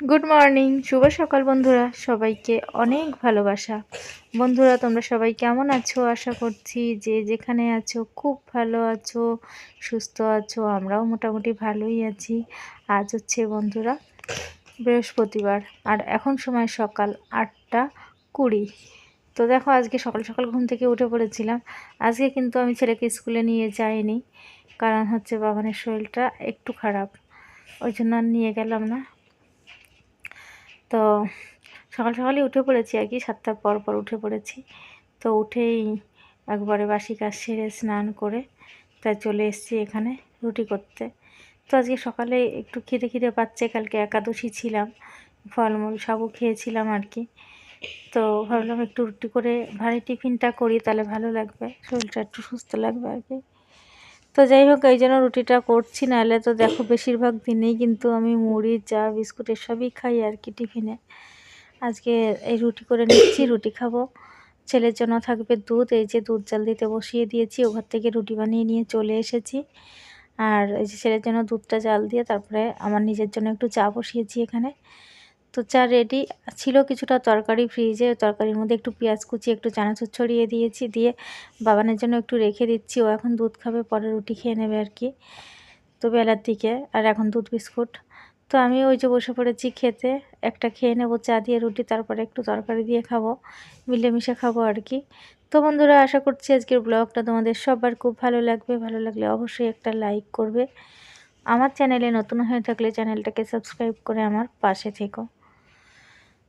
Good morning শুভ সকাল বন্ধুরা। সবাইকে অনেক ভালোবাসা। বন্ধুরা, তোমরা সবাই কেমন আছো? আশা করছি যে যেখানে আছো, খুব ভালো আছো, সুস্থ আছো, আমরাও মোটামুটি ভালোই আছি। আজ হচ্ছে বন্ধুরা বৃহস্পতিবার, আর এখন সময় সকাল আটটা কুড়ি। তো দেখো, আজকে সকাল সকাল ঘুম থেকে উঠে পড়েছিলাম। আজকে কিন্তু আমি ছেলেকে স্কুলে নিয়ে যাইনি, কারণ হচ্ছে বাবানের শরীরটা একটু খারাপ। ওই জন্য নিয়ে গেলাম না। তো সকাল সকালে উঠে পড়েছি আর কি সাতটার পর পর উঠে পড়েছি। তো উঠেই একবারে বাসি কাজ সেরে স্নান করে তাই চলে এসেছি এখানে রুটি করতে। তো আজকে সকালে একটু খিদে খিদে পাচ্ছে, কালকে একাদশী ছিলাম, ফলমূল সাবু খেয়েছিলাম আর কি। তো ভাবলাম একটু রুটি করে, ভারী টিফিনটা করি, তাহলে ভালো লাগবে, শরীরটা একটু সুস্থ লাগবে আর কি। তো যাই হোক, এই জন্য রুটিটা করছি, নাহলে তো দেখো বেশিরভাগ দিনেই কিন্তু আমি মুড়ি, চা, বিস্কুট এসবই খাই আর কি টিফিনে। আজকে এই রুটি করে নিচ্ছি, রুটি খাব। ছেলের জন্য থাকবে দুধ, এই যে দুধ জাল দিতে বসিয়ে দিয়েছি, ও ঘর থেকে রুটি বানিয়ে নিয়ে চলে এসেছি। আর এই যে ছেলের জন্য দুধটা জাল দিয়ে তারপরে আমার নিজের জন্য একটু চা বসিয়েছি এখানে। তো চা রেডি ছিল কিছুটা তরকারি ফ্রিজে তরকারির মধ্যে একটু পেঁয়াজ কুচি, একটু চানাচুর ছড়িয়ে দিয়েছি, দিয়ে বাবানের জন্য একটু রেখে দিচ্ছি। ও এখন দুধ খাবে, পরে রুটি খেয়ে নেবে আর কি, তো বেলার দিকে, আর এখন দুধ বিস্কুট। তো আমি ওই যে বসে পড়েছি খেতে, একটা খেয়ে নেব, চা দিয়ে রুটি, তারপরে একটু তরকারি দিয়ে খাব, মিলেমিশে খাব আর কি। তো বন্ধুরা, আশা করছি আজকের ব্লগটা তোমাদের সবার খুব ভালো লাগবে। ভালো লাগলে অবশ্যই একটা লাইক করবে। আমার চ্যানেলে নতুন হয়ে থাকলে চ্যানেলটাকে সাবস্ক্রাইব করে আমার পাশে থেকো।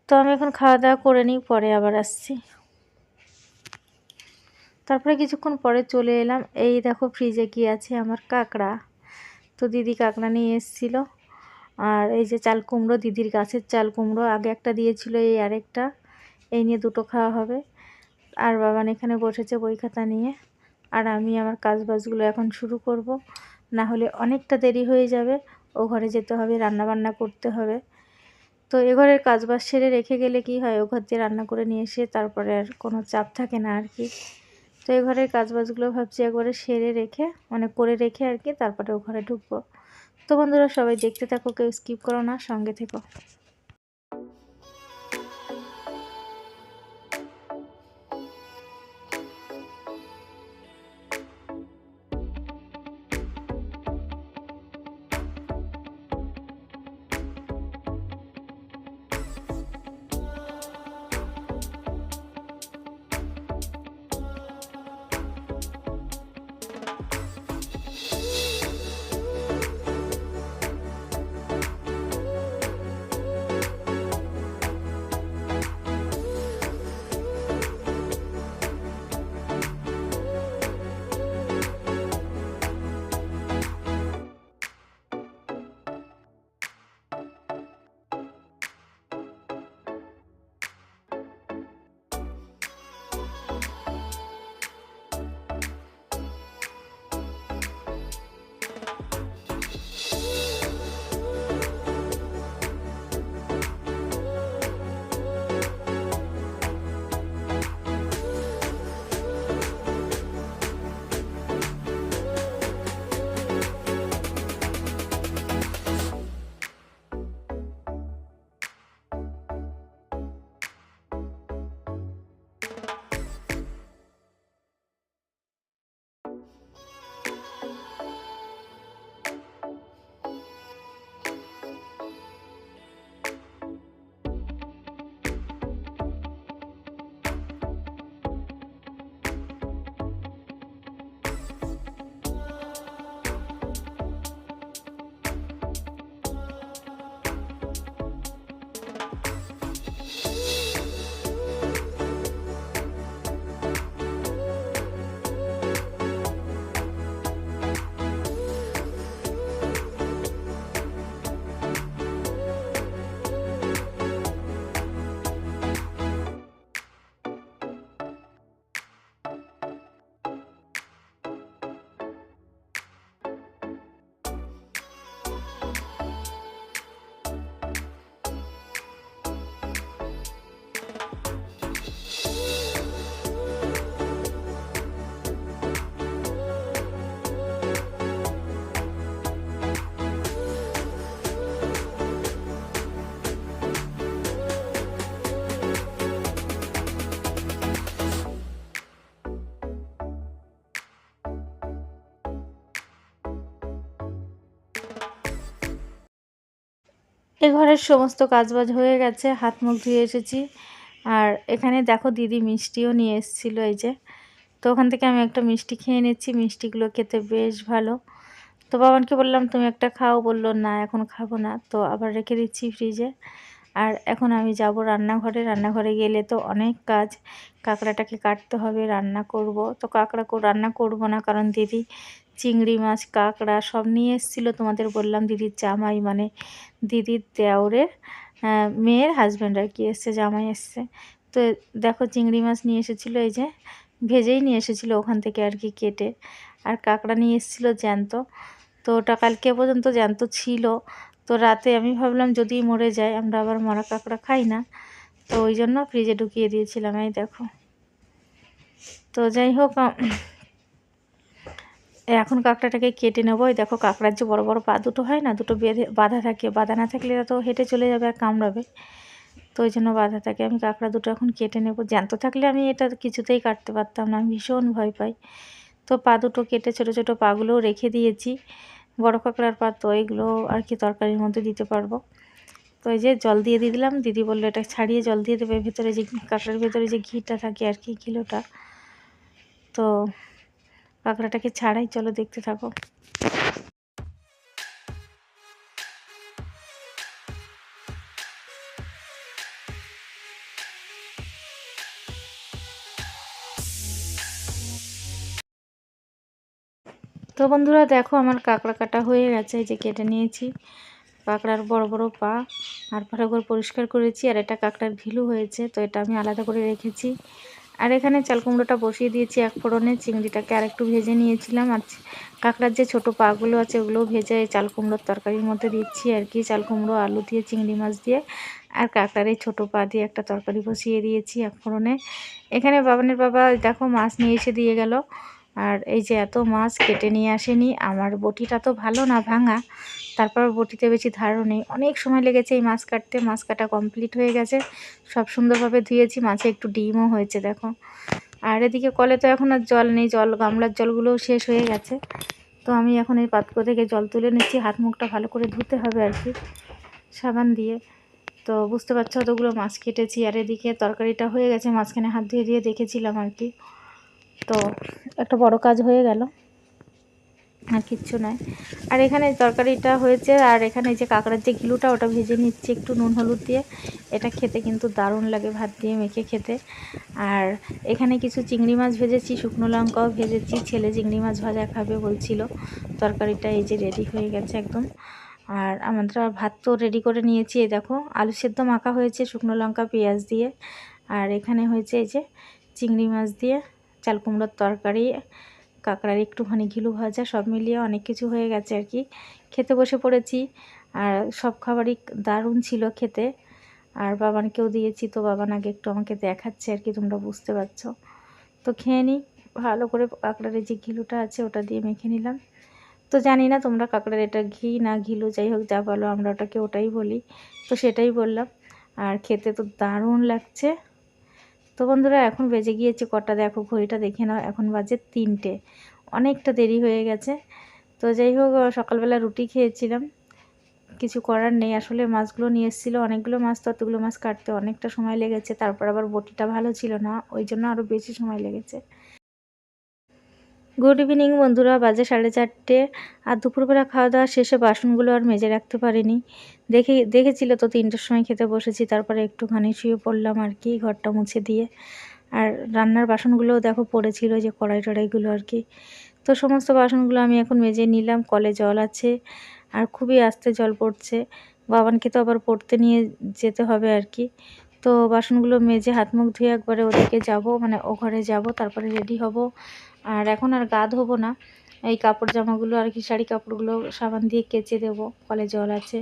তো আমি এখন খাওয়া দাওয়া করে নিই, পরে আবার আসছি। তারপরে কিছুক্ষণ পরে চলে এলাম। এই দেখো ফ্রিজে কি আছে? আমার কাঁকড়া। তো দিদি কাঁকড়া নিয়ে এসেছিল। আর এই যে চাল কুমড়ো, দিদির গাছের চাল কুমড়ো। আগে একটা দিয়েছিল, এই আরেকটা। এই নিয়ে দুটো খাওয়া হবে। আর বাবান এখানে বসেছে বই খাতা নিয়ে। আর আমি আমার কাজ বাজগুলো এখন শুরু করব। না হলে অনেকটা দেরি হয়ে যাবে। ও ঘরে যেতে হবে রান্না বান্না করতে হবে। তো এ ঘরের কাজবাজ সেরে রেখে গেলে কি হয়? ও ঘর দিয়ে রান্না করে নিয়ে এসে তারপরে আর কোনো চাপ থাকে না আর কি। তো এ ঘরের কাজবাজগুলো ভাবছি একবারে সেরে রেখে মানে করে রেখে আর কি, তারপরে ও ঘরে ঢুকবো। তো বন্ধুরা সবাই দেখতে থাকো, কেউ স্কিপ করো না, সঙ্গে থেকো। এ ঘরের সমস্ত কাজবাজ হয়ে গেছে, হাত মুখ ধুয়ে এসেছি। আর এখানে দেখো দিদি মিষ্টিও নিয়ে এসেছিল এই যে। তো ওখান থেকে আমি একটা মিষ্টি খেয়ে নিচ্ছি, মিষ্টিগুলো খেতে বেশ ভালো। তো বাবানকে বললাম, তুমি একটা খাও। বলল, না, এখন খাব না। তো আবার রেখে দিচ্ছি ফ্রিজে। আর এখন আমি যাব রান্নাঘরে। রান্নাঘরে গেলে তো অনেক কাজ। কাঁকড়াটাকে কাটতে হবে, রান্না করব। তো কাঁকড়া রান্না করব না, কারণ দিদি চিংড়ি মাছ, কাঁকড়া সব নিয়ে এসেছিল তোমাদের বললাম দিদির জামাই মানে দিদির দেওরের মেয়ের হাজব্যান্ড আর কি এসছে, জামাই এসছে। তো দেখো চিংড়ি মাছ নিয়ে এসেছিল, এই যে ভেজেই নিয়ে এসেছিল ওখান থেকে আর কি কেটে। আর কাঁকড়া নিয়ে এসেছিল জ্যান্ত। তো ওটা কালকে পর্যন্ত জ্যান্ত ছিল। তো রাতে আমি ভাবলাম যদি মরে যায়, আমরা আবার মরা কাঁকড়া খাই না। তো ওই জন্য ফ্রিজে ঢুকিয়ে দিয়েছিলাম, এই দেখো। তো যাই হোক এখন কাঁকড়াটাকে কেটে নেব। ওই দেখো কাঁকড়ার যে বড় বড় পা দুটো হয় না, দুটো বেঁধে, বাঁধা থাকে। বাঁধা না থাকলে তো হেঁটে চলে যাবে আর কামড়াবে। তো ওই জন্য বাঁধা থাকে। আমি কাঁকড়া দুটো এখন কেটে নেব। জ্যান্ত থাকলে আমি এটা কিছুতেই কাটতে পারতাম না। আমি ভীষণ ভয় পাই। তো পা দুটো কেটে ছোটো ছোটো পাগুলোও রেখে দিয়েছি। বড় কাঁকড়ার পা তো এগুলো আর কি তরকারির মধ্যে দিতে পারব। তো এই যে জল দিয়ে দিয়ে দিলাম। দিদি বলল, এটা ছাড়িয়ে জল দিয়ে দেবে। ভেতরে যে কাঁকড়ার ভেতরে যে ঘিটা থাকে আর কি, কিলোটা। তো কাঁকড়াটাকে ছাড়াই চলো দেখতে থাকো। তো বন্ধুরা দেখো আমার কাঁকড়া কাটা হয়ে গেছে, এই যে কেটে নিয়েছি। কাঁকড়ার বড় বড় পা আর ভালো করে পরিষ্কার করেছি, আর এটা কাঁকড়ার ঘিলু হয়েছে, তো এটা আমি আলাদা করে রেখেছি। আর এখানে চাল কুমড়োটা বসিয়ে দিয়েছি এক ফোড়নে, চিংড়িটাকে আর একটু ভেজে নিয়েছিলাম। আর কাঁকড়ার যে ছোট পাগুলো আছে, ওগুলোও ভেজে চাল কুমড়োর তরকারির মধ্যে দিচ্ছি আর কি। চাল কুমড়ো, আলু দিয়ে, চিংড়ি মাছ দিয়ে আর কাঁকড়ার এই ছোটো পা দিয়ে একটা তরকারি বসিয়ে দিয়েছি এক ফোড়নে। এখানে বাবানের বাবা দেখো মাছ নিয়ে এসে দিয়ে গেল। আর এই যে এত মাছ কেটে নিয়ে আসেনি, আমার বটিটা তো ভালো না ভাঙা। তারপর বটিতে বেশি ধারও নেই। অনেক সময় লেগেছে এই মাছ কাটতে। মাছ কাটা কমপ্লিট হয়ে গেছে। সব সুন্দরভাবে ধুয়েছি। মাছে একটু ডিমও হয়েছে, দেখো। আর এদিকে কলে তো এখন আর জল নেই। জল, গামলার জলগুলোও শেষ হয়ে গেছে। তো আমি এখন এই পাত্র থেকে জল তুলে নিচ্ছি। হাত মুখটা ভালো করে ধুতে হবে আর কি, সাবান দিয়ে। তো বুঝতে পারছ, অতগুলো মাছ কেটেছি। আর এদিকে তরকারিটা হয়ে গেছে। মাঝখানে হাত ধুয়ে দিয়ে দেখেছিলাম আর কি। তো একটা বড় কাজ হয়ে গেল। আর কিচ্ছু নয়। আর এখানে তরকারিটা হয়েছে, আর এখানে যে কাঁকড়ার যে ঘিলুটা, ওটা ভেজে নিচ্ছি একটু নুন হলুদ দিয়ে। এটা খেতে কিন্তু দারুণ লাগে ভাত দিয়ে মেখে খেতে। আর এখানে কিছু চিংড়ি মাছ ভেজেছি, শুকনো লঙ্কাও ভেজেছি, ছেলে চিংড়ি মাছ ভাজা খাবে বলছিল। তরকারিটা এই যে রেডি হয়ে গেছে একদম। আর আমরা ভাত তো রেডি করে নিয়েছি, এই দেখো, আলু সেদ্ধ মাখা হয়েছে শুকনো লঙ্কা, পেঁয়াজ দিয়ে। আর এখানে হয়েছে এই যে চিংড়ি মাছ দিয়ে চাল কুমড়োর তরকারি কাঁকড়ার একটুখানি ঘিলু ভাজা সব মিলিয়ে অনেক কিছু হয়ে গেছে আর কি। খেতে বসে পড়েছি আর সব খাবারই দারুণ ছিল খেতে। আর বাবানকেও দিয়েছি, তো বাবান আগে একটু আমাকে দেখাচ্ছে আর কি, তোমরা বুঝতে পারছ। তো খেয়ে নিই, ভালো করে কাঁকড়ার যে ঘিলুটা আছে ওটা দিয়ে মেখে নিলাম। তো জানি না তোমরা কাঁকড়ার এটা ঘি না ঘিলু, যাই হোক যা বলো, আমরা ওটাকে ওটাই বলি। তো সেটাই বললাম। আর খেতে তো দারুণ লাগছে। তো বন্ধুরা, এখন বেজে গিয়েছে কটা। দেখো, ঘড়িটা দেখে নাও, এখন বাজে তিনটে। অনেকটা দেরি হয়ে গেছে। তো যাই হোক সকালবেলা রুটি খেয়েছিলাম। কিছু করার নেই। আসলে মাছগুলো নিয়ে এসেছিল অনেকগুলো মাছ, তো অতগুলো মাছ কাটতে অনেকটা সময় লেগেছে। তারপর আবার বটিটা ভালো ছিল না, ওই জন্য আরও বেশি সময় লেগেছে। গুড ইভিনিং, বন্ধুরা। বাজে সাড়ে চারটে আর দুপুরবেলা খাওয়া দাওয়া শেষে বাসনগুলো আর মেজে রাখতে পারিনি। দেখে, দেখেছিল তো তিনটের সময় খেতে বসেছি, তারপরে একটুখানি শুয়ে পড়লাম আর কি ঘরটা মুছে দিয়ে। আর রান্নার বাসনগুলোও দেখো পড়েছিল যে কড়াই টড়াইগুলো আর কি। তো সমস্ত বাসনগুলো আমি এখন মেজে নিলাম, কলে জল আছে আর খুবই আস্তে জল পড়ছে। বাবানকে তো আবার পড়তে নিয়ে যেতে হবে আর কি। তো বাসনগুলো মেজে হাত মুখ ধুয়ে একবারে ওদিকে যাব মানে ও ঘরে যাব, তারপরে রেডি হব। আর এখন আর গা ধোবো না। এই কাপড় জামাগুলো আর কি শাড়ি কাপড়গুলো সাবান দিয়ে কেচে দেবো। কলে জল আছে।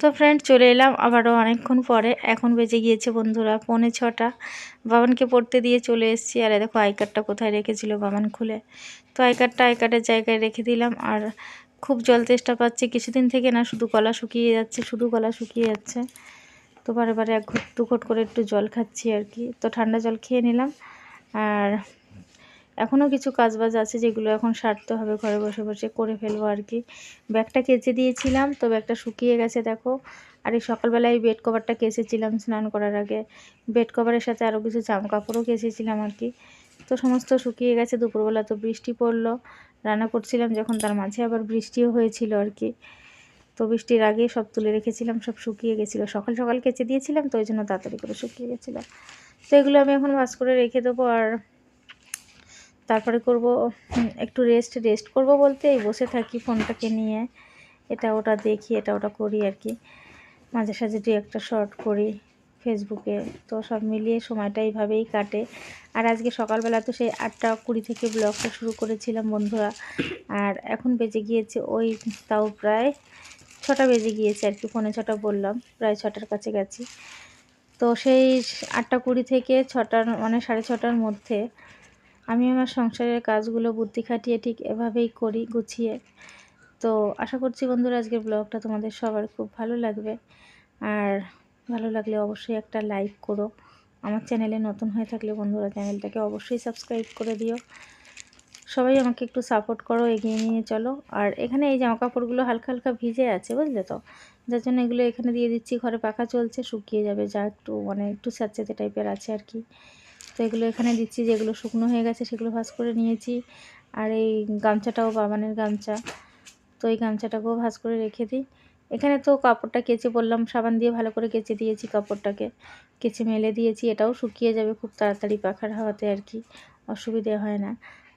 তো ফ্রেন্ড চলে এলাম, আবারও অনেকক্ষণ পরে। এখন বেজে গিয়েছে বন্ধুরা পৌনে ছটা। বাবানকে পড়তে দিয়ে চলে এসেছি। আর দেখো, আই কার্ডটা কোথায় রেখেছিল বাবান খুলে। তো আই কার্ডটা আই কার্ডের জায়গায় রেখে দিলাম। আর খুব জল তেষ্টা পাচ্ছে। কিছুদিন থেকে না শুধু গলা শুকিয়ে যাচ্ছে, শুধু গলা শুকিয়ে যাচ্ছে। তো বারে বারে এক ঘুট, দু ঘট করে একটু জল খাচ্ছি আর কি। তো ঠান্ডা জল খেয়ে নিলাম। আর এখনও কিছু কাজবাজ আছে যেগুলো এখন সারতে হবে, ঘরে বসে বসে করে ফেলব আর কি। ব্যাগটা কেচে দিয়েছিলাম, তো ব্যাগটা শুকিয়ে গেছে দেখো। আর এই সকালবেলায় এই বেড কভারটা কেচেছিলাম স্নান করার আগে। বেড কভারের সাথে আরও কিছু জামা কাপড়ও কেচেছিলাম আর কি। তো সমস্ত শুকিয়ে গেছে, দুপুরবেলা তো বৃষ্টি পড়ল। রান্না করছিলাম যখন, তার মাঝে আবার বৃষ্টিও হয়েছিল আর কি। তো বৃষ্টির আগে সব তুলে রেখেছিলাম, সব শুকিয়ে গেছিল। সকাল সকাল কেচে দিয়েছিলাম, তো ওই জন্য তাড়াতাড়ি করে শুকিয়ে গেছিল। তো এগুলো আমি এখন ভাস করে রেখে দেবো আর তারপরে করব একটু রেস্ট রেস্ট করব বলতে এই বসে থাকি ফোনটাকে নিয়ে। এটা ওটা দেখি, এটা ওটা করি আর কি। মাঝে সাঝে দু একটা শর্ট করি ফেসবুকে তো সব মিলিয়ে সময়টা এইভাবেই কাটে। আর আজকে সকালবেলা তো সেই আটটা কুড়ি থেকে ব্লগটা শুরু করেছিলাম বন্ধুরা। আর এখন বেজে গিয়েছে ওই তাও প্রায় ছটা বেজে গিয়েছে আর কি, ফোনে ছটা বললাম, প্রায় ছটার কাছে গেছি। তো সেই আটটা কুড়ি থেকে ছটার মানে সাড়ে ছটার মধ্যে আমি আমার সংসারের কাজগুলো বুদ্ধি খাটিয়ে ঠিক এভাবেই করি, গুছিয়ে। তো আশা করছি বন্ধুরা আজকের ব্লগটা তোমাদের সবার খুব ভালো লাগবে। আর ভালো লাগলে অবশ্যই একটা লাইক করো। আমার চ্যানেলে নতুন হয়ে থাকলে বন্ধুরা চ্যানেলটাকে অবশ্যই সাবস্ক্রাইব করে দিও। সবাই আমাকে একটু সাপোর্ট করো, এগিয়ে নিয়ে চলো। আর এখানে এই জামা কাপড়গুলো হালকা হালকা ভিজে আছে, বুঝলে তো? যার জন্য এগুলো এখানে দিয়ে দিচ্ছি, ঘরে পাখা চলছে, শুকিয়ে যাবে, যা একটু মানে একটু স্যাঁতস্যাঁতে টাইপের আছে আর কি। তো এগুলো এখানে দিচ্ছি, যেগুলো শুকনো হয়ে গেছে সেগুলো ভাজ করে নিয়েছি। আর এই গামছাটাও বাবানের গামছা, তো এই গামছাটাকেও ভাজ করে রেখে দিই। এখানে তো কাপড়টা কেচে বললাম, সাবান দিয়ে ভালো করে কেচে দিয়েছি কাপড়টাকে। কেচে মেলে দিয়েছি, এটাও শুকিয়ে যাবে খুব তাড়াতাড়ি পাখার হাওয়াতে আর কি, অসুবিধে হয় না।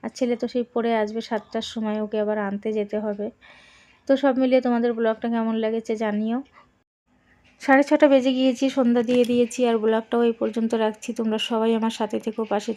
আর ছেলে তো সেই পরে আসবে সাতটার সময়, ওকে আবার আনতে যেতে হবে। তো সব মিলিয়ে তোমাদের ব্লগটা কেমন লেগেছে জানিও। সাড়ে ছটা বেজে গিয়েছি, সন্ধ্যা দিয়ে দিয়েছি আর ব্লগটাও এই পর্যন্ত রাখছি। তোমরা সবাই আমার সাথে থেকেও পাশে